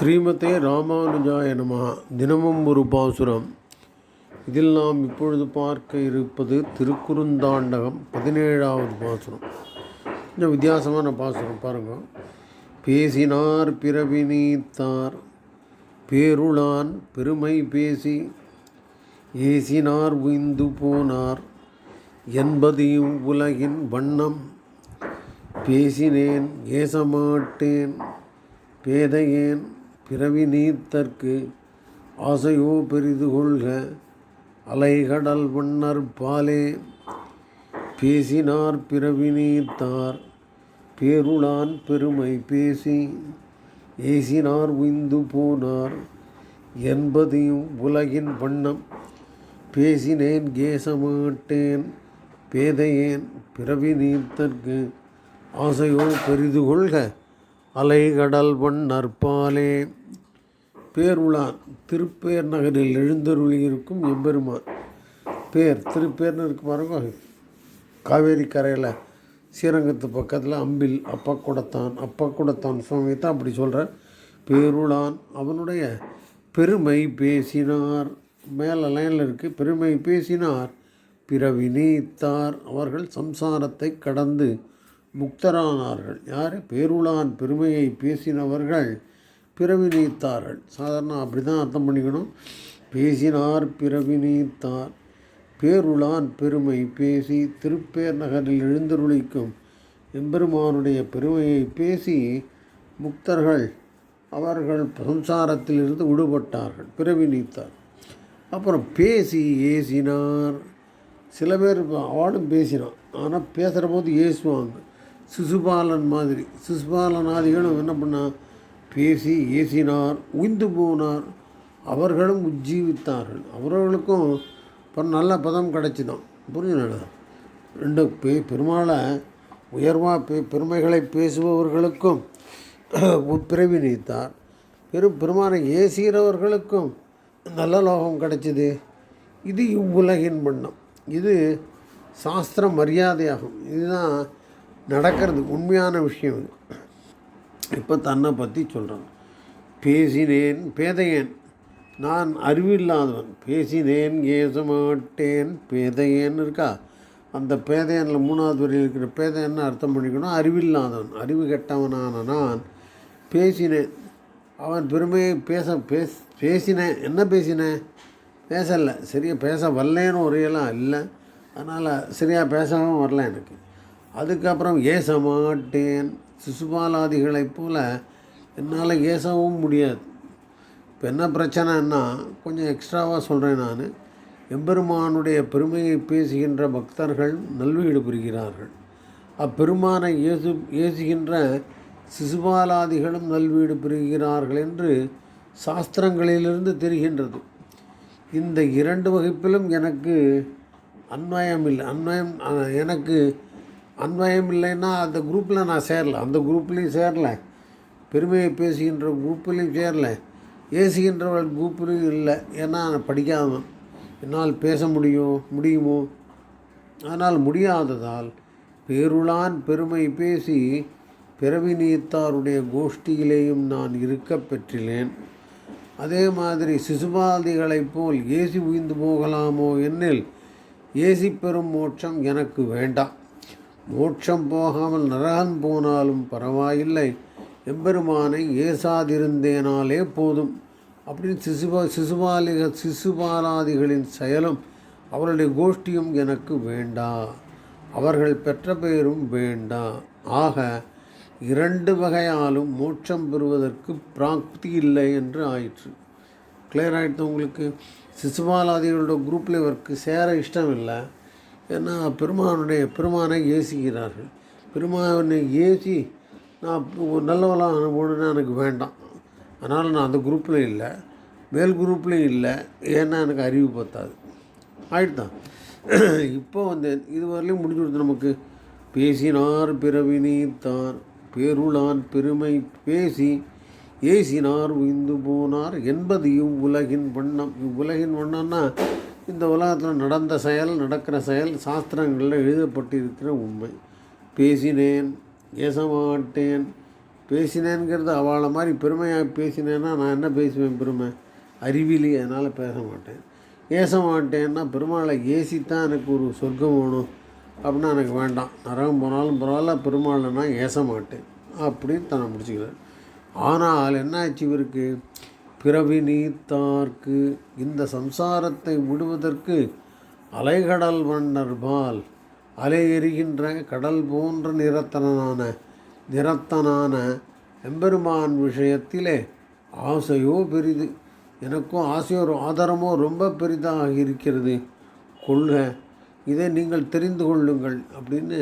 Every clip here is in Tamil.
ஸ்ரீமதே ராமானுஜாய நமஹ. தினமும் ஒரு பாசுரம். இதில் நாம் இப்பொழுது பார்க்க இருப்பது திருக்குறுந்தாண்டகம் பதினேழாவது பாசுரம். கொஞ்சம் வித்தியாசமான பாசுரம் பாருங்கள் பேசினார் பிறவி நீத்தார் பேருளான் பெருமை பேசி ஏசினார் உய்ந்து போனார் என்பதையும் உலகின் வண்ணம். பேசினேன் ஏசமாட்டேன் பேதையேன் பிறவி நீத்தற்கு ஆசையோ பெரிது கொள்க அலைகடல் வண்ணர் பாலே. பேசினார் பிறவி நீத்தார் பேருளான் பெருமை பேசி. ஏசினார் உய்ந்து போனார் என்பதையும் உலகின் வண்ணம். பேசினேன் கேசமாட்டேன் பேதையேன் பிறவி நீத்தற்கு ஆசையோ பெரிது கொள்க அலைகடல் நற்பாலே பேருளான் திருப்பேர் நகரில் எழுந்தருளியிருக்கும் எம்பெருமான். பேர் திருப்பேர்னு இருக்கு பாருங்க. காவேரி கரையில் ஸ்ரீரங்கத்து பக்கத்தில் அம்பில் அப்பக்குடத்தான் அப்பக்குடத்தான் சுவாமி தான் அப்படி சொல்கிறேன் பேருளான் அவனுடைய பெருமை பேசினார். மேலே லைனில் இருக்குது பெருமை பேசினார். பிறவி நீத்தார். அவர்கள் சம்சாரத்தை கடந்து முக்தரானார்கள். யார்? பேருளான் பெருமையை பேசினவர்கள் பிறவி நீத்தார்கள். சாதாரண அப்படி தான் அர்த்தம் பண்ணிக்கணும். பேசினார் பிறவி நீத்தார். பேருளான் பெருமை பேசி திருப்பேர் நகரில் எழுந்தருளிக்கும் எம்பெருமானுடைய பெருமையை பேசி முக்தர்கள் அவர்கள் சம்சாரத்திலிருந்து விடுபட்டார்கள். பிறவி நீத்தார். அப்புறம் பேசி ஏசினார். சில பேர் அவளும் பேசினான். ஆனால் பேசுகிற போது ஏசுவாங்க. சிசுபாலன் மாதிரி. சிசுபாலன் ஆதிகளும் என்ன பண்ணால் பேசி ஏசினார் உய்ந்து போனார். அவர்களும் உஜ்ஜீவித்தார்கள். அவர்களுக்கும் இப்போ நல்ல பதம் கிடச்சிதான். புரிஞ்சுனடா ரெண்டு பே பெருமாளை உயர்வாக பே பெருமைகளை பேசுபவர்களுக்கும் பிறவி நீத்தார். பெரும் பெருமானை ஏசுகிறவர்களுக்கும் நல்ல லோகம் கிடைச்சிது. இது இவ்வுலகின் வண்ணம். இது சாஸ்திர மரியாதையாகும். இதுதான் நடக்கிறது உண்மையான விஷயம் இது. இப்போ தன்னை பற்றி சொல்கிறான் பேசினேன் பேதையேன். நான் அறிவில்லாதவன். பேசினேன் ஏச மாட்டேன் பேதையேன்னு இருக்கா? அந்த பேதையனில் மூணாவது வரையில் இருக்கிற பேதையன்னு அர்த்தம் பண்ணிக்கணும்? அறிவில்லாதவன். அறிவு கெட்டவனான நான் பேசினேன். அவன் பெருமையை பேச பேஸ் பேசினேன். என்ன பேசினேன்? பேசலை. சரியாக பேச வரலேன்னு ஒரேலாம் இல்லை. அதனால் சரியாக பேசவும் வரல எனக்கு. அதுக்கப்புறம் ஏச மாட்டேன். சிசுபாலாதிகளைப் போல் என்னால் ஏசவும் முடியாது. இப்போ என்ன பிரச்சனைன்னா கொஞ்சம் எக்ஸ்ட்ராவாக சொல்கிறேன் நான். எம்பெருமானுடைய பெருமையை பேசுகின்ற பக்தர்கள் நல்வீடு புரிகிறார்கள். அப்பெருமானை ஏசு ஏசுகின்ற சிசுபாலாதிகளும் நல்வீடு பெறுகிறார்கள் என்று சாஸ்திரங்களிலிருந்து தெரிகின்றது. இந்த இரண்டு வகுப்பிலும் எனக்கு அன்வயம் இல்லை அன்வயம் எனக்கு அன்வயம் இல்லைன்னா அந்த குரூப்பில் நான் சேரல. அந்த குரூப்லேயும் சேரல. பெருமையை பேசுகின்ற குரூப்லேயும் சேரல. ஏசுகின்றவர்கள் குரூப்லேயும் இல்லை. ஏன்னா நான் படிக்காமல் என்னால் பேச முடியும் முடியுமோ? ஆனால் முடியாததால் பேருளான் பெருமை பேசி பிறவி நீத்தாருடைய கோஷ்டியிலேயும் நான் இருக்க பெற்றிலேன். அதே மாதிரி சிசுபாதிகளைப் போல் ஏசி உய்ந்து போகலாமோ என்னில் ஏசி பெறும் மோட்சம் எனக்கு வேண்டாம். மோட்சம் போகாமல் நரகன் போனாலும் பரவாயில்லை. எம்பெருமானை ஏசாதிருந்தேனாலே போதும். அப்படின்னு சிசுபா சிசுபாலிக சிசுபாலாதிகளின் செயலும் அவருடைய கோஷ்டியும் எனக்கு வேண்டா. அவர்கள் பெற்ற பெயரும் வேண்டா. ஆக இரண்டு வகையாலும் மோட்சம் பெறுவதற்கு பிராப்தி இல்லை என்று ஆயிற்று. கிளியர் ஆகிடுது உங்களுக்கு? சிசுபாலாதிகளோட குரூப்பில் இவருக்கு சேர இஷ்டம் இல்லை ஏன்னா பெருமானுடைய பெருமானை ஏசிக்கிறார்கள். பெருமானை ஏசி நான் நல்லவெல்லாம் அனுபவம்னா எனக்கு வேண்டாம். அதனால் நான் அந்த குரூப்பில் இல்லை. மேல் குரூப்லேயும் இல்லை. ஏன்னா எனக்கு அறிவு பத்தாது. ஆயிடுதான். இப்போ வந்து இது வரலையும் முடிஞ்சு கொடுத்து நமக்கு பேசினார் பிறவி நீத்தார் பேருளான் பெருமை பேசி ஏசினார் உய்ந்து போனார் என்பது இவ்வுலகின் வண்ணம். இவ்வுலகின் வண்ணம்னா இந்த உலகத்தில் நடந்த செயல் நடக்கிற செயல் சாஸ்திரங்களில் எழுதப்பட்டிருக்கிற உண்மை. பேசினேன் ஏசமாட்டேன். பேசினேங்கிறது அவளை மாதிரி பெருமையாக பேசினேன்னா நான் என்ன பேசுவேன் பெருமை? அறிவிலி அதனால் பேச மாட்டேன். ஏச மாட்டேன்னா பெருமாளை ஏசித்தான் எனக்கு ஒரு சொர்க்கம் வேணும். அப்படின்னா எனக்கு வேண்டாம். நரகம் போனாலும் பரவாயில்ல பெருமாளை நான் ஏச மாட்டேன் அப்படின்னு தன்னை முடிச்சுக்கிறார். ஆனால் என்ன ஆச்சு இவருக்கு? பிறவி நீத்தார்க்கு இந்த சம்சாரத்தை விடுவதற்கு அலைகடல் வண்ணர்பால் அலை எறிகின்ற கடல் போன்ற நிறத்தனான நிறத்தனான எம்பெருமான் விஷயத்திலே ஆசையோ பெரிது. எனக்கும் ஆசையோ ஆதாரமோ ரொம்ப பெரிதாக இருக்கிறது. கொள்க இதை நீங்கள் தெரிந்து கொள்ளுங்கள் அப்படின்னு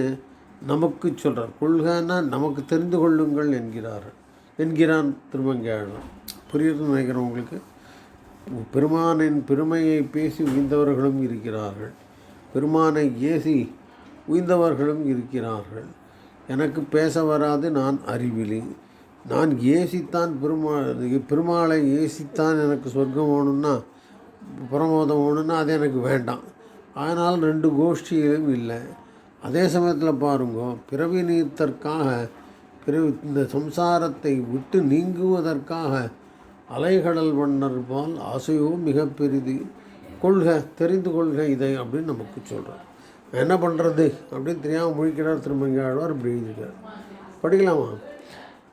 நமக்கு சொல்கிறார் கொள்கன்னா நமக்கு தெரிந்து கொள்ளுங்கள் என்கிறார் என்கிறான் திருமங்கையாளன் புரியுதுன்னு நினைக்கிறேன் உங்களுக்கு. பெருமானின் பெருமையை பேசி உய்ந்தவர்களும் இருக்கிறார்கள். பெருமானை ஏசி உய்ந்தவர்களும் இருக்கிறார்கள். எனக்கு பேச வராது நான் அறிவிலி. நான் ஏசித்தான் பெருமா பெருமாளை ஏசித்தான் எனக்கு சொர்க்கம் வேணும்னா பிரமோதம் வேணும்னா அது எனக்கு வேண்டாம். அதனால் ரெண்டு கோஷ்டியிலும் இல்லை. அதே சமயத்தில் பாருங்க பிறவி நீத்தற்காக பிறவி இந்த சம்சாரத்தை விட்டு நீங்குவதற்காக அலைகடல் வண்ணர் போல் ஆசையோ மிக பெரிது கொள்க தெரிந்து கொள்க இதை அப்படின்னு நமக்கு சொல்கிறார் என்ன பண்ணுறது அப்படின்னு தெரியாமல் முழிக்கிறார் திருமங்காழ்வார் இப்படி எழுதியிருக்கார். படிக்கலாமா?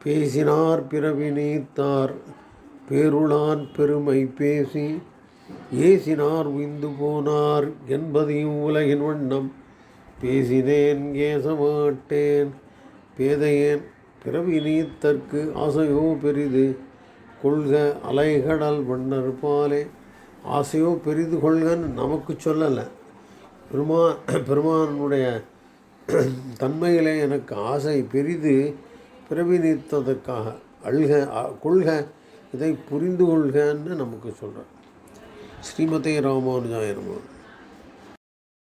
பேசினார் பிறவி நீத்தார் பேருளான் பெருமை பேசி. ஏசினார் உய்ந்து போனார் என்பதையும் உலகின் வண்ணம். பேசினேன் ஏசமாட்டேன். பேதையேன் பிறவி நீத்தற்கு ஆசையோ பெரிது. கொள்க அலைகடல் வண்ணர் பாலே ஆசையோ பெரிது கொள்கன்னு நமக்கு சொல்லலை. பெருமா பெருமானுடைய தன்மையிலே எனக்கு ஆசை பெரிது. பிறவி நீத்ததற்காக அழுக கொள்க இதை புரிந்து கொள்கன்னு நமக்கு சொல்கிறார் ஸ்ரீமதி ராமானுஜாய